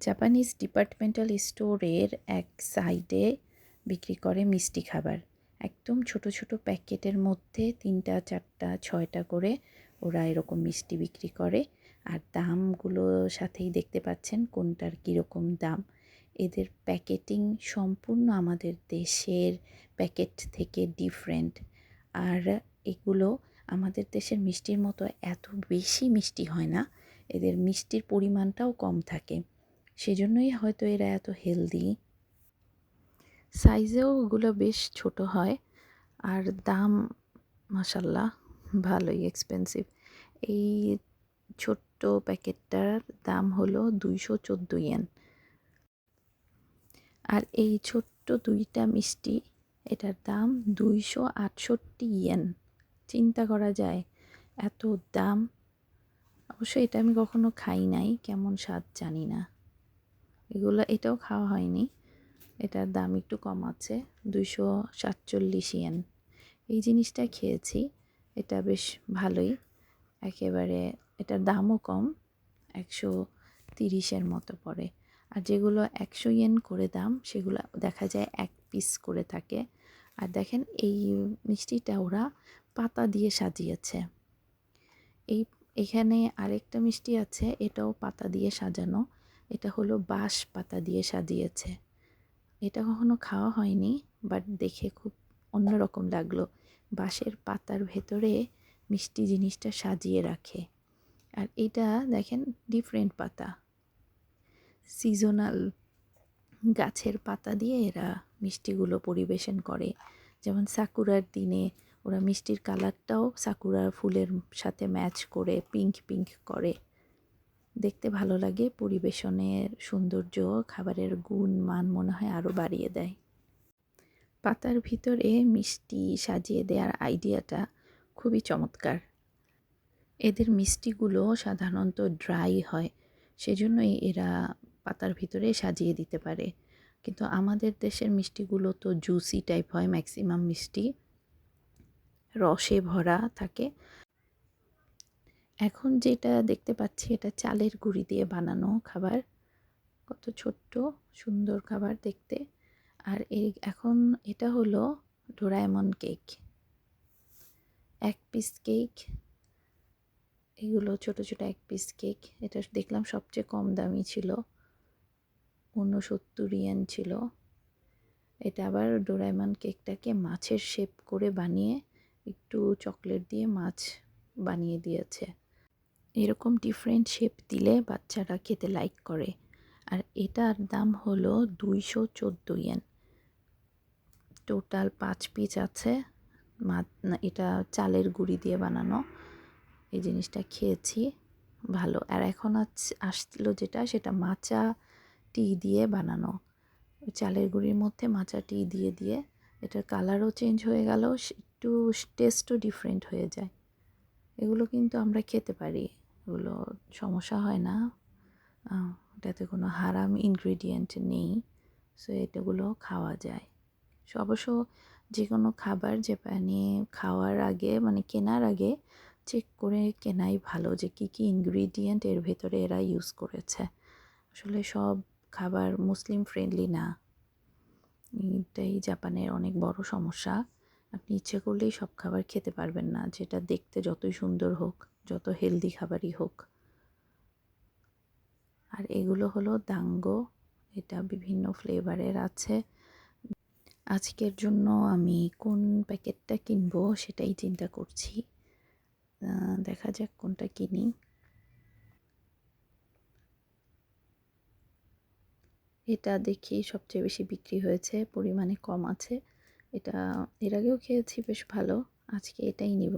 Japanese departmental স্টোরের এক সাইডে বিক্রি করে মিষ্টি খাবার। একদম ছোট ছোট প্যাকেটের মধ্যে তিনটা, চারটা, ছয়টা করে ওরা এরকম মিষ্টি বিক্রি করে। আর দামগুলো সাথেই দেখতে পাচ্ছেন কোনটার কীরকম দাম। এদের প্যাকেটিং সম্পূর্ণ আমাদের দেশের প্যাকেট থেকে ডিফারেন্ট আর এগুলো আমাদের দেশের মিষ্টির মতো এত বেশি মিষ্টি হয় না। এদের মিষ্টির পরিমাণটাও কম থাকে। সেজন্যই হয়তো এরা এত হেলদি সাইজেও ওগুলো বেশ ছোট হয়। আর দাম মাসাল্লাহ ভালোই এক্সপেন্সিভ এই ছোট্ট প্যাকেটটার দাম হলো দুইশো চোদ্দ ইয়েন আর এই ছোট্ট দুইটা মিষ্টি, এটার দাম দুইশো আটষট্টি ইয়েন চিন্তা করা যায়, এত দাম। অবশ্য এটা আমি কখনো খাই নাই, কেমন স্বাদ জানি না। এগুলো এটাও খাওয়া হয়নি। এটার দাম একটু কম আছে, দুইশো সাতচল্লিশ ইয়েন। এই জিনিসটা খেয়েছি, এটা বেশ ভালোই। একেবারে এটার দামও কম, একশো তিরিশের মতো পড়ে। আর যেগুলো একশো ইয়েন করে দাম, সেগুলো দেখা যায় এক পিস করে থাকে। আর দেখেন, এই মিষ্টিটা ওরা পাতা দিয়ে সাজিয়েছে। এই, এখানে আরেকটা মিষ্টি আছে, এটাও পাতা দিয়ে সাজানো। এটা হলো বাঁশ পাতা দিয়ে সাজিয়েছে। এটা কখনো খাওয়া হয়নি বাট দেখে খুব অন্যরকম লাগল। বাঁশের পাতার ভেতরে মিষ্টি জিনিসটা সাজিয়ে রাখে। আর এটা দেখেন ডিফারেন্ট পাতা। সিজনাল গাছের পাতা দিয়ে এরা মিষ্টিগুলো পরিবেশন করে। যেমন সাকুরার দিনে ওরা মিষ্টির কালারটাও সাকুরার ফুলের সাথে ম্যাচ করে পিঙ্ক পিঙ্ক করে। দেখতে ভালো লাগে, পরিবেশনের সৌন্দর্য, খাবারের গুণ মান মনে হয় আরও বাড়িয়ে দেয়। পাতার ভিতরে মিষ্টি সাজিয়ে দেওয়ার আইডিয়াটা খুবই চমৎকার। এদের মিষ্টিগুলো সাধারণত ড্রাই হয়, সেজন্যই এরা পাতার ভিতরে সাজিয়ে দিতে পারে। কিন্তু আমাদের দেশের মিষ্টিগুলো তো জুসি টাইপ হয়, ম্যাক্সিমাম মিষ্টি। রসে ভরা থাকে এখন যেটা দেখতে পাচ্ছি, এটা চালের গুঁড়ি দিয়ে বানানো খাবার। কত ছোট্ট, সুন্দর খাবার দেখতে। আর এই এখন এটা হলো ডোরাএমন কেক এক পিস কেক এগুলো ছোট ছোট এক পিস কেক এটা দেখলাম সবচেয়ে কম দামি ছিল। ঊনসত্তর ইয়েন ছিল। এটা আবার ডোরাইমন কেকটাকে মাছের শেপ করে বানিয়ে একটু চকলেট দিয়ে মাছ বানিয়ে দিয়েছে। এরকম ডিফারেন্ট শেপ দিলে বাচ্চারা খেতে লাইক করে। আর এটার দাম হলো দুইশো চোদ্দ ইয়েন টোটাল পাঁচ পিস আছে। এটা চালের গুঁড়ি দিয়ে বানানো। এই জিনিসটা খেয়েছি, ভালো। আর এখন আসছিল যেটা, সেটা মাচা টি দিয়ে বানানো। চালের গুঁড়ির মধ্যে মাচা টি দিয়ে দিয়ে, এটার কালারও চেঞ্জ হয়ে গেল, একটু টেস্টও ডিফারেন্ট হয়ে যায়। এগুলো কিন্তু আমরা খেতে পারি। এগুলো সমস্যা হয় না। এটাতে কোনো হারাম ইনগ্রিডিয়েন্ট নেই। সো এটাগুলো খাওয়া যায়। সো অবশ্য যে কোনো খাবার যে পানি খাওয়ার আগে মানে কেনার আগে চেক করে কেনাই ভালো যে কী কী ইনগ্রিডিয়েন্ট এর ভেতরে এরা ইউজ করেছে। আসলে সব খাবার মুসলিম ফ্রেন্ডলি না। এটাই জাপানের অনেক বড় সমস্যা। আপনি ইচ্ছে করলেই সব খাবার খেতে পারবেন না। যেটা দেখতে যতই সুন্দর হোক। যত হেলদি খাবারই হোক। আর এগুলো হলো দাঙ্গো, এটা বিভিন্ন ফ্লেভারের আছে। আজকের জন্য আমি কোন প্যাকেটটা কিনবো সেটাই চিন্তা করছি। দেখা যাক কোনটা কিনি। এটা দেখি সবচেয়ে বেশি বিক্রি হয়েছে, পরিমাণে কম আছে। এটা, এর আগেও খেয়েছি, বেশ ভালো। আজকে এটাই নিব।